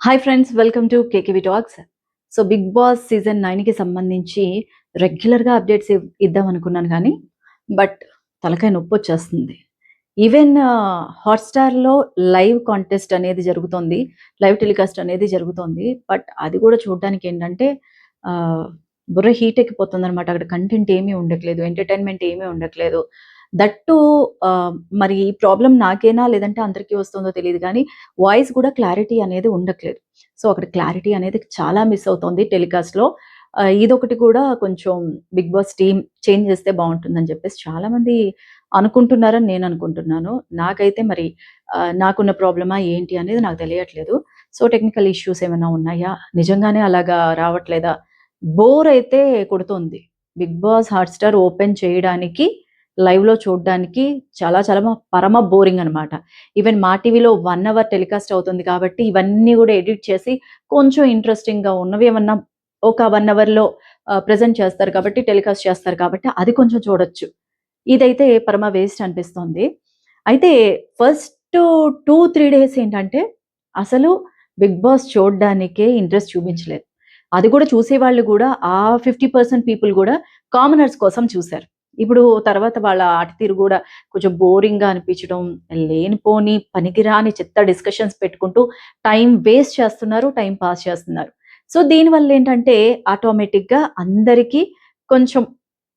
Hi friends welcome to KKV talks so Bigg Boss season నైన్కి సంబంధించి రెగ్యులర్గా updates ఇద్దాం అనుకున్నాను కానీ బట్ తలకాయ నొప్పి వచ్చేస్తుంది. ఈవెన్ హాట్స్టార్లో లైవ్ కాంటెస్ట్ అనేది జరుగుతుంది లైవ్ టెలికాస్ట్ అనేది జరుగుతుంది బట్ అది కూడా చూడడానికి ఏంటంటే uh, బుర్ర హీట్ ఎక్కిపోతుంది అనమాట అక్కడ కంటెంట్ ఏమీ ఉండట్లేదు ఎంటర్టైన్మెంట్ ఏమీ ఉండట్లేదు. దట్టు మరి ఈ ప్రాబ్లం నాకేనా లేదంటే అందరికీ వస్తుందో తెలియదు కానీ వాయిస్ కూడా క్లారిటీ అనేది ఉండట్లేదు. సో అక్కడ క్లారిటీ అనేది చాలా మిస్ అవుతుంది టెలికాస్ట్లో. ఇదొకటి కూడా కొంచెం బిగ్ బాస్ టీమ్ చేంజ్ చేస్తే బాగుంటుందని చెప్పేసి చాలామంది అనుకుంటున్నారని నేను అనుకుంటున్నాను. నాకైతే మరి నాకున్న ప్రాబ్లమా ఏంటి అనేది నాకు తెలియట్లేదు. సో టెక్నికల్ ఇష్యూస్ ఏమైనా ఉన్నాయా? నిజంగానే అలాగా రావట్లేదా? బోర్ అయితే కొడుతుంది. బిగ్ బాస్ హాట్స్టార్ ఓపెన్ చేయడానికి లైవ్లో లో చూడడానికి చాలా చాలా పరమ బోరింగ్ అన్నమాట. ఈవెన్ మా టీవీలో వన్ అవర్ టెలికాస్ట్ అవుతుంది కాబట్టి ఇవన్నీ కూడా ఎడిట్ చేసి కొంచెం ఇంట్రెస్టింగ్గా ఉన్నవి ఏమన్నా ఒక వన్ అవర్లో ప్రజెంట్ చేస్తారు కాబట్టి టెలికాస్ట్ చేస్తారు కాబట్టి అది కొంచెం చూడొచ్చు. ఇదైతే పరమ వేస్ట్ అనిపిస్తుంది. అయితే ఫస్ట్ టూ త్రీ డేస్ ఏంటంటే అసలు బిగ్ బాస్ చూడడానికే ఇంట్రెస్ట్ చూపించలేదు. అది కూడా చూసేవాళ్ళు కూడా ఆ ఫిఫ్టీ పర్సెంట్ పీపుల్ కూడా కామనర్స్ కోసం చూశారు. ఇప్పుడు తర్వాత వాళ్ళ ఆటతీరు కూడా కొంచెం బోరింగ్గా అనిపించడం లేనిపోని పనికిరాని చెత్త డిస్కషన్స్ పెట్టుకుంటూ టైం వేస్ట్ చేస్తున్నారు టైం పాస్ చేస్తున్నారు. సో దీనివల్ల ఏంటంటే ఆటోమేటిక్గా అందరికీ కొంచెం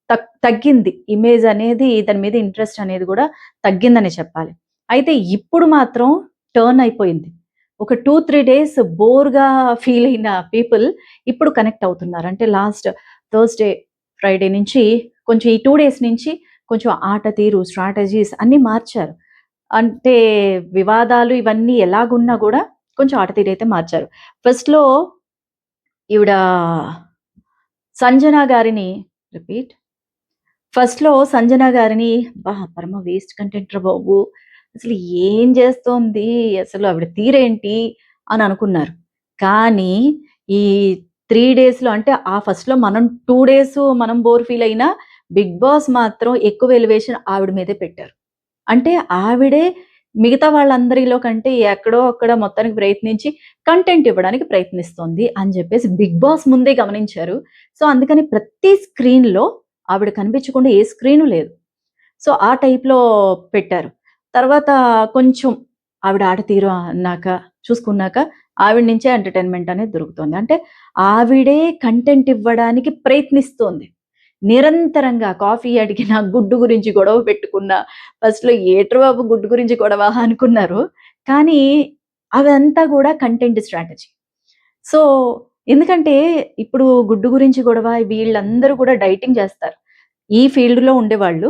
తగ్- తగ్గింది. ఇమేజ్ అనేది దాని మీద ఇంట్రెస్ట్ అనేది కూడా తగ్గిందని చెప్పాలి. అయితే ఇప్పుడు మాత్రం టర్న్ అయిపోయింది. ఒక టూ త్రీ డేస్ బోర్గా ఫీల్ అయిన పీపుల్ ఇప్పుడు కనెక్ట్ అవుతున్నారు. అంటే లాస్ట్ థర్స్డే ఫ్రైడే నుంచి కొంచెం ఈ టూ డేస్ నుంచి కొంచెం ఆట తీరు స్ట్రాటజీస్ అన్నీ మార్చారు. అంటే వివాదాలు ఇవన్నీ ఎలాగున్నా కూడా కొంచెం ఆట తీరు అయితే మార్చారు. ఫస్ట్లో ఈవిడ సంజన గారిని రిపీట్ ఫస్ట్లో సంజన గారిని బా పరమ వేస్ట్ కంటెంట్ రా బాబు అసలు ఏం చేస్తోంది? అసలు ఆవిడ తీరేంటి? అని అనుకున్నారు. కానీ ఈ త్రీ డేస్లో అంటే ఆ ఫస్ట్లో మనం టూ డేస్ మనం బోర్ ఫీల్ అయినా బిగ్ బాస్ మాత్రం ఎక్కువ ఎలివేషన్ ఆవిడ మీదే పెట్టారు. అంటే ఆవిడే మిగతా వాళ్ళందరిలో కంటే ఎక్కడో అక్కడ మొత్తానికి ప్రయత్నించి కంటెంట్ ఇవ్వడానికి ప్రయత్నిస్తోంది అని చెప్పేసి బిగ్ బాస్ ముందే గమనించారు. సో అందుకని ప్రతి స్క్రీన్లో ఆవిడ కనిపించకుండా ఏ స్క్రీను లేదు. సో ఆ టైప్లో పెట్టారు. తర్వాత కొంచెం ఆవిడ ఆట తీరు అన్నాక చూసుకున్నాక ఆవిడ నుంచే ఎంటర్టైన్మెంట్ అనేది దొరుకుతుంది. అంటే ఆవిడే కంటెంట్ ఇవ్వడానికి ప్రయత్నిస్తోంది. నిరంతరంగా కాఫీ అడిగిన గుడ్డు గురించి గొడవ పెట్టుకున్న ఫస్ట్లో ఏటర్ బాబు గుడ్డు గురించి గొడవ అనుకున్నారు. కానీ అదంతా కూడా కంటెంట్ స్ట్రాటజీ సో ఎందుకంటే ఇప్పుడు గుడ్డు గురించి గొడవ వీళ్ళందరూ కూడా డైటింగ్ చేస్తారు. ఈ ఫీల్డ్లో ఉండేవాళ్ళు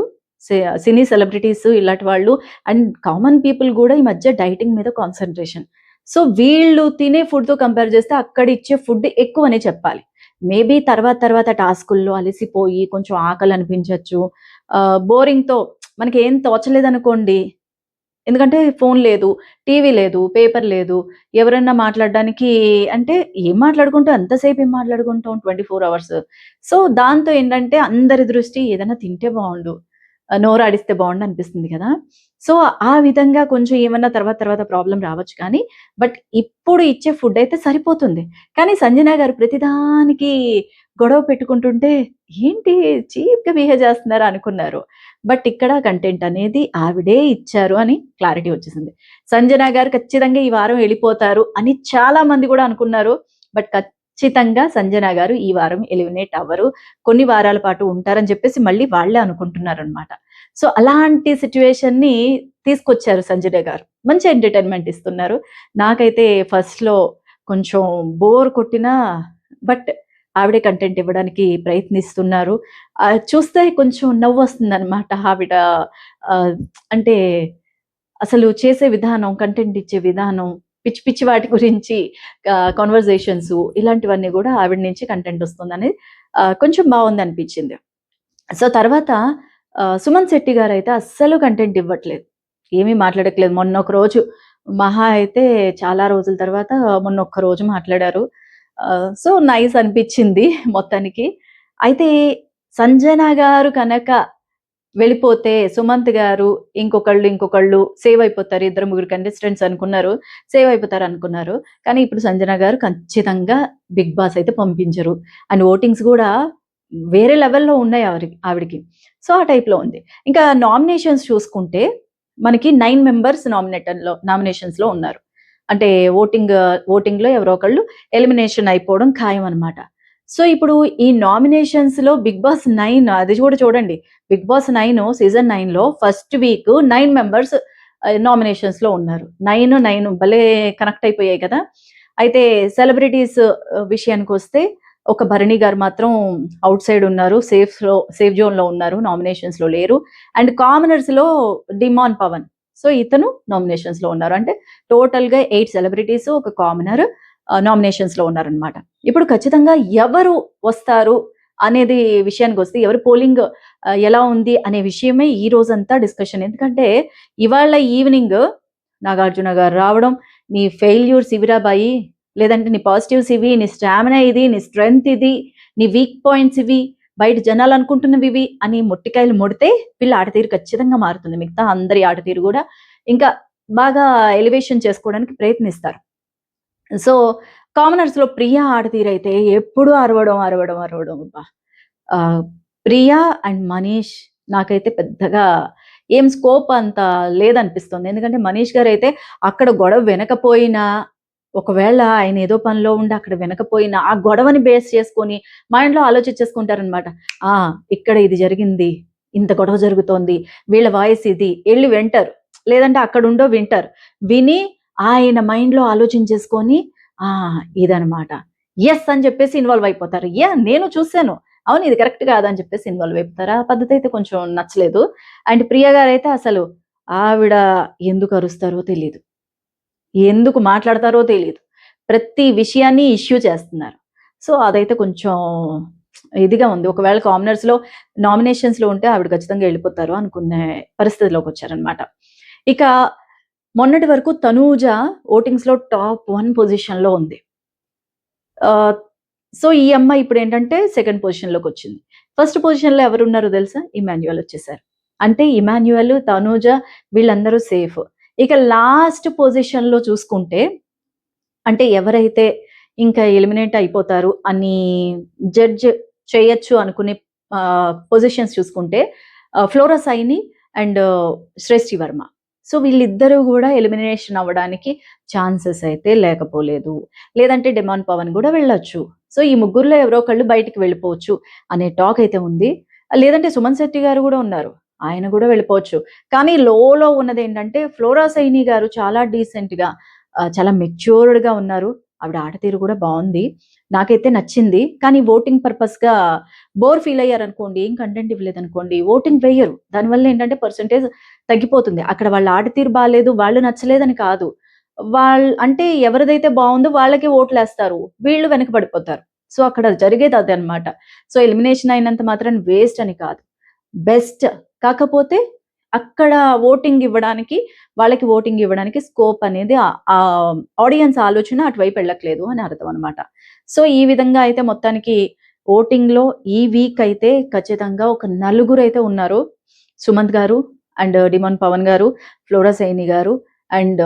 సినీ సెలబ్రిటీస్ ఇలాంటి వాళ్ళు అండ్ కామన్ పీపుల్ కూడా ఈ మధ్య డైటింగ్ మీద కాన్సన్ట్రేషన్. సో వీళ్ళు తినే ఫుడ్తో కంపేర్ చేస్తే అక్కడ ఇచ్చే ఫుడ్ ఎక్కువనే చెప్పాలి. మేబీ తర్వాత తర్వాత టాస్కుల్లో అలసిపోయి కొంచెం ఆకలి అనిపించవచ్చు బోరింగ్తో మనకి ఏం తోచలేదు అనుకోండి ఎందుకంటే ఫోన్ లేదు టీవీ లేదు పేపర్ లేదు. ఎవరన్నా మాట్లాడడానికి అంటే ఏం మాట్లాడుకుంటూ అంతసేపు ఏం మాట్లాడుకుంటాం ట్వంటీ ఫోర్ అవర్స్. సో దాంతో ఏంటంటే అందరి దృష్టి ఏదైనా తింటే బాగుండు. నోరాడిస్తే బాగుండు అనిపిస్తుంది కదా. సో ఆ విధంగా కొంచెం ఏమన్నా తర్వాత తర్వాత ప్రాబ్లం రావచ్చు కానీ బట్ ఇప్పుడు ఇచ్చే ఫుడ్ అయితే సరిపోతుంది. కానీ సంజన గారు ప్రతిదానికి గొడవ పెట్టుకుంటుంటే ఏంటి చీప్గా బిహేవ్ చేస్తున్నారు? అనుకున్నారు. బట్ ఇక్కడ కంటెంట్ అనేది ఆవిడే ఇచ్చారు అని క్లారిటీ వచ్చేసింది. సంజన గారు ఖచ్చితంగా ఈ వారం వెళ్ళిపోతారు అని చాలా మంది కూడా అనుకున్నారు. బట్ ఖచ్చితంగా సంజన గారు ఈ వారం ఎలిమినేట్ అవ్వరు. కొన్ని వారాల పాటు ఉంటారని చెప్పేసి మళ్ళీ వాళ్ళే అనుకుంటున్నారు అనమాట సో అలాంటి సిచ్యువేషన్ని తీసుకొచ్చారు సంజన గారు. మంచి ఎంటర్టైన్మెంట్ ఇస్తున్నారు. నాకైతే ఫస్ట్లో కొంచెం బోర్ కొట్టినా బట్ ఆవిడే కంటెంట్ ఇవ్వడానికి ప్రయత్నిస్తున్నారు. చూస్తే కొంచెం నవ్వు వస్తుంది అనమాట ఆవిడ అంటే అసలు చేసే విధానం కంటెంట్ ఇచ్చే విధానం పిచ్చి పిచ్చి వాటి గురించి కాన్వర్జేషన్స్ ఇలాంటివన్నీ కూడా ఆవిడ నుంచి కంటెంట్ వస్తుందని కొంచెం బాగుంది అనిపించింది సో తర్వాత సుమన్ శెట్టి గారు అయితే అస్సలు కంటెంట్ ఇవ్వట్లేదు. ఏమీ మాట్లాడట్లేదు. మొన్న ఒక రోజు మహా అయితే చాలా రోజుల తర్వాత మొన్న ఒక్క రోజు మాట్లాడారు. సో నైస్ అనిపించింది మొత్తానికి. అయితే సంజన గారు కనుక వెళ్ళిపోతే సుమంత్ గారు ఇంకొకళ్ళు ఇంకొకళ్ళు సేవ్ అయిపోతారు. ఇద్దరు ముగ్గురు కంటెస్టెంట్స్ అనుకున్నారు. సేవ్ అయిపోతారు అనుకున్నారు. కానీ ఇప్పుడు సంజన గారు ఖచ్చితంగా బిగ్ బాస్ అయితే పంపించరు. అండ్ ఓటింగ్స్ కూడా వేరే లెవెల్లో ఉన్నాయి ఆవిడకి ఆవిడకి. సో ఆ టైప్లో ఉంది. ఇంకా నామినేషన్స్ చూసుకుంటే మనకి నైన్ మెంబర్స్ నామినేటన్లో నామినేషన్స్లో ఉన్నారు. అంటే ఓటింగ్ ఓటింగ్లో ఎవరో ఒకళ్ళు ఎలిమినేషన్ అయిపోవడం ఖాయం అనమాట సో ఇప్పుడు ఈ నామినేషన్స్లో బిగ్ బాస్ నైన్ అది కూడా చూడండి. బిగ్ బాస్ నైన్ సీజన్ నైన్లో ఫస్ట్ వీక్ నైన్ మెంబర్స్ నామినేషన్స్లో ఉన్నారు. నైన్ నైన్ భలే కనెక్ట్ అయిపోయాయి కదా. అయితే సెలబ్రిటీస్ విషయానికి వస్తే ఒక భరణి గారు మాత్రం అవుట్ సైడ్ ఉన్నారు సేఫ్లో సేఫ్ జోన్లో ఉన్నారు నామినేషన్స్లో లేరు. అండ్ కామనర్స్లో డిమాన్ పవన్ సో ఇతను నామినేషన్స్లో ఉన్నారు. అంటే టోటల్గా ఎయిట్ సెలబ్రిటీస్ ఒక కామనర్ నామినేషన్స్లో ఉన్నారనమాట ఇప్పుడు ఖచ్చితంగా ఎవరు వస్తారు అనేది విషయానికి వస్తే ఎవరు పోలింగ్ ఎలా ఉంది అనే విషయమే ఈ రోజంతా డిస్కషన్ ఎందుకంటే ఇవాళ ఈవినింగ్ నాగార్జున గారు రావడం నీ ఫెయిల్యూర్స్ ఇవిరాబాయి లేదంటే నీ పాజిటివ్స్ ఇవి నీ స్టామినా ఇది నీ స్ట్రెంగ్త్ ఇది నీ వీక్ పాయింట్స్ ఇవి బయట జనాలు అనుకుంటున్నవి ఇవి అని మొట్టికాయలు ముడితే వీళ్ళ ఆటతీరు ఖచ్చితంగా మారుతుంది. మిగతా అందరి ఆటతీరు కూడా ఇంకా బాగా ఎలివేషన్ చేసుకోవడానికి ప్రయత్నిస్తారు. సో కామనర్స్లో ప్రియా ఆడతీరైతే ఎప్పుడు అరవడం అరవడం అరవడం అబ్బా. ఆ, ప్రియా అండ్ మనీష్ నాకైతే పెద్దగా ఏం స్కోప్ అంత లేదనిపిస్తుంది. ఎందుకంటే మనీష్ గారు అయితే అక్కడ గొడవ వెనకపోయినా ఒకవేళ ఆయన ఏదో పనిలో ఉండి అక్కడ వెనకపోయినా ఆ గొడవని బేస్ చేసుకొని మైండ్లో ఆలోచించేసుకుంటారనమాట. ఆ ఇక్కడ ఇది జరిగింది ఇంత గొడవ జరుగుతోంది వీళ్ళ వాయిస్ ఇది వెళ్ళి వింటారు. లేదంటే అక్కడ ఉండో వింటారు. విని ఆయన మైండ్లో ఆలోచించేసుకొని ఆ ఇదనమాట. ఎస్ అని చెప్పేసి ఇన్వాల్వ్ అయిపోతారు. యా నేను చూశాను. అవును ఇది కరెక్ట్ కాదని చెప్పేసి ఇన్వాల్వ్ అయిపోతారు? ఆ పద్ధతి అయితే కొంచెం నచ్చలేదు. అండ్ ప్రియ గారు అయితే అసలు ఆవిడ ఎందుకు అరుస్తారో తెలియదు ఎందుకు మాట్లాడతారో తెలియదు ప్రతి విషయాన్ని ఇష్యూ చేస్తున్నారు. సో అదైతే కొంచెం ఇదిగా ఉంది. ఒకవేళ కామనర్స్లో లో నామినేషన్స్లో ఉంటే ఆవిడ ఖచ్చితంగా వెళ్ళిపోతారు అనుకునే పరిస్థితిలోకి వచ్చారనమాట. ఇక మొన్నటి వరకు తనూజ ఓటింగ్స్లో టాప్ వన్ పొజిషన్లో ఉంది. ఆ, సో ఈ అమ్మాయి ఇప్పుడు ఏంటంటే సెకండ్ పొజిషన్లోకి వచ్చింది. ఫస్ట్ పొజిషన్లో ఎవరు ఉన్నారో తెలుసా? ఇమాన్యువల్ వచ్చేసారు. అంటే ఇమాన్యువల్ తనూజ వీళ్ళందరూ సేఫ్. ఇక లాస్ట్ పొజిషన్లో చూసుకుంటే అంటే ఎవరైతే ఇంకా ఎలిమినేట్ అయిపోతారు అని జడ్జ్ చేయొచ్చు అనుకునే పొజిషన్స్ చూసుకుంటే Flora Saini and Shreshti Verma. So వీళ్ళిద్దరూ కూడా ఎలిమినేషన్ అవ్వడానికి ఛాన్సెస్ అయితే లేకపోలేదు. లేదంటే డెమాన్ పవన్ కూడా వెళ్ళొచ్చు. సో ఈ ముగ్గురులో ఎవరో ఒకళ్ళు బయటికి వెళ్ళిపోవచ్చు అనే టాక్ అయితే ఉంది. లేదంటే సుమన్ శెట్టి గారు కూడా ఉన్నారు. ఆయన కూడా వెళ్ళిపోవచ్చు. కానీ లోలో ఉన్నది ఏంటంటే ఫ్లోరా సైని గారు చాలా డీసెంట్గా చాలా మెచ్యూర్డ్గా ఉన్నారు. ఆవిడ ఆటతీరు కూడా బాగుంది. నాకైతే నచ్చింది. కానీ ఓటింగ్ పర్పస్గా బోర్ ఫీల్ అయ్యారు అనుకోండి ఏం కంటెంట్ ఇవ్వలేదు అనుకోండి ఓటింగ్ వేయరు దానివల్ల ఏంటంటే పర్సంటేజ్ తగ్గిపోతుంది. అక్కడ వాళ్ళ ఆటతీరు బాగాలేదు వాళ్ళు నచ్చలేదని కాదు. వాళ్ళు అంటే ఎవరిదైతే బాగుందో వాళ్ళకి ఓట్లు వేస్తారు వీళ్ళు వెనకబడిపోతారు. సో అక్కడ జరిగేది అది అనమాట సో ఎలిమినేషన్ అయినంత మాత్రం వేస్ట్ అని కాదు. బెస్ట్ కాకపోతే అక్కడ ఓటింగ్ ఇవ్వడానికి వాళ్ళకి ఓటింగ్ ఇవ్వడానికి స్కోప్ అనేది ఆ ఆడియన్స్ ఆలోచన అటువైపు వెళ్ళట్లేదు అని అర్థం అనమాట సో ఈ విధంగా అయితే మొత్తానికి ఓటింగ్లో ఈ వీక్ అయితే ఖచ్చితంగా ఒక నలుగురు అయితే ఉన్నారు. సుమంత్ గారు అండ్ డిమాన్ పవన్ గారు ఫ్లోరా సైని గారు అండ్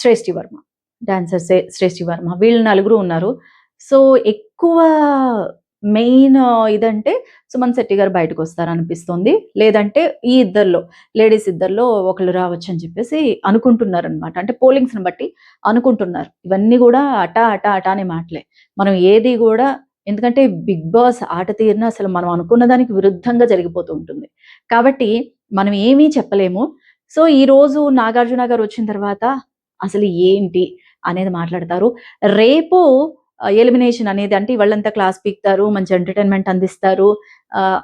శ్రేష్ఠి వర్మ. డాన్సర్ శ్రేష్ఠి వర్మ. వీళ్ళు నలుగురు ఉన్నారు. సో ఎక్కువ మెయిన్ ఇదంటే సుమన్ శెట్టి గారు బయటకు వస్తారనిపిస్తుంది లేదంటే ఈ ఇద్దర్లో లేడీస్ ఇద్దర్లో ఒకళ్ళు రావచ్చు అని చెప్పేసి అనుకుంటున్నారు అనమాట అంటే పోలింగ్స్ని బట్టి అనుకుంటున్నారు. ఇవన్నీ కూడా అటా అటా అటా అనే మాటలే. మనం ఏది కూడా ఎందుకంటే బిగ్ బాస్ ఆట తీరిన అసలు మనం అనుకున్న దానికి విరుద్ధంగా జరిగిపోతూ ఉంటుంది. కాబట్టి మనం ఏమీ చెప్పలేము. సో ఈ రోజు నాగార్జున గారు వచ్చిన తర్వాత అసలు ఏంటి అనేది మాట్లాడతారు. రేపు ఎలిమినేషన్ అనేది అంటే వాళ్ళంతా క్లాస్ పీక్తారు మంచి ఎంటర్టైన్మెంట్ అందిస్తారు.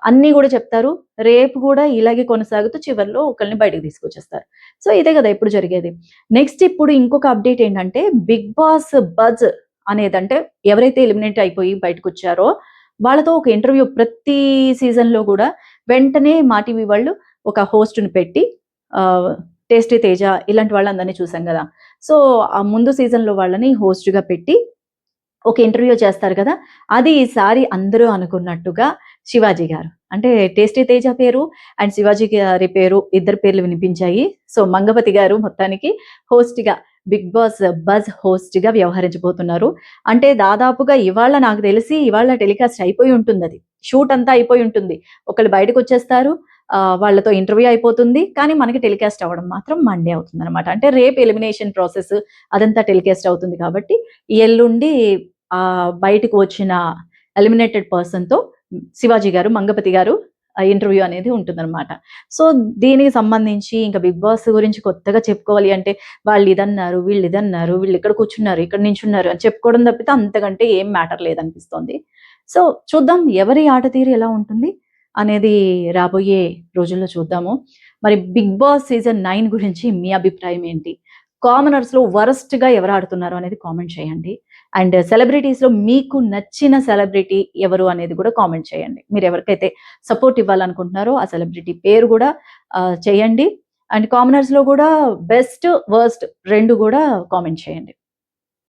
అన్నీ కూడా చెప్తారు. రేపు కూడా ఇలాగే కొనసాగుతూ చివరిలో ఒకరిని బయటకు తీసుకొచ్చేస్తారు. సో ఇదే కదా ఇప్పుడు జరిగేది. నెక్స్ట్ ఇప్పుడు ఇంకొక అప్డేట్ ఏంటంటే బిగ్ బాస్ బజ్ అనేది అంటే ఎవరైతే ఎలిమినేట్ అయిపోయి బయటకు వచ్చారో వాళ్ళతో ఒక ఇంటర్వ్యూ ప్రతి సీజన్లో కూడా వెంటనే మా టీవీ వాళ్ళు ఒక host ని పెట్టి టేస్టీ తేజ ఇలాంటి వాళ్ళందరినీ చూసాం కదా. సో ఆ ముందు సీజన్లో లో వాళ్ళని హోస్ట్గా గా పెట్టి ఒక ఇంటర్వ్యూ చేస్తారు కదా అది ఈసారి అందరూ అనుకున్నట్టుగా శివాజీ గారు. అంటే టేస్టీ తేజ పేరు అండ్ శివాజీ గారి పేరు ఇద్దరు పేర్లు వినిపించాయి. సో మంగపతి గారు మొత్తానికి హోస్ట్గా గా బిగ్ బాస్ బజ్ హోస్ట్గా వ్యవహరించబోతున్నారు. అంటే దాదాపుగా ఇవాళ నాకు తెలిసి ఇవాళ టెలికాస్ట్ అయిపోయి ఉంటుంది అది. షూట్ అంతా అయిపోయి ఉంటుంది. ఒకళ్ళు బయటకు వచ్చేస్తారు వాళ్ళతో ఇంటర్వ్యూ అయిపోతుంది. కానీ మనకి టెలికాస్ట్ అవ్వడం మాత్రం మండే అవుతుంది అనమాట అంటే రేపు ఎలిమినేషన్ ప్రాసెస్ అదంతా టెలికాస్ట్ అవుతుంది కాబట్టి ఎల్లుండి బయటకు వచ్చిన ఎలిమినేటెడ్ పర్సన్తో శివాజీ గారు మంగపతి గారు ఇంటర్వ్యూ అనేది ఉంటుందన్నమాట. సో దీనికి సంబంధించి ఇంకా బిగ్ బాస్ గురించి కొత్తగా చెప్పుకోవాలి అంటే వాళ్ళు ఇదన్నారు వీళ్ళు ఇదన్నారు వీళ్ళు ఇక్కడ కూర్చున్నారు ఇక్కడ నించున్నారు అని చెప్పుకోవడం తప్పితే అంతకంటే ఏం మ్యాటర్ లేదనిపిస్తోంది. సో చూద్దాం ఎవరి ఆట తీరు ఎలా ఉంటుంది అనేది రాబోయే రోజుల్లో చూద్దాము. మరి బిగ్ బాస్ సీజన్ నైన్ గురించి మీ అభిప్రాయం ఏంటి? కామనర్స్లో లో వరస్ట్గా ఎవరు ఆడుతున్నారు అనేది కామెంట్ చేయండి. అండ్ సెలబ్రిటీస్లో మీకు నచ్చిన సెలబ్రిటీ ఎవరు అనేది కూడా కామెంట్ చేయండి. మీరు ఎవరికైతే సపోర్ట్ ఇవ్వాలనుకుంటున్నారో ఆ సెలబ్రిటీ పేరు కూడా చేయండి. అండ్ కామనర్స్లో కూడా బెస్ట్ వర్స్ట్ రెండు కూడా కామెంట్ చేయండి.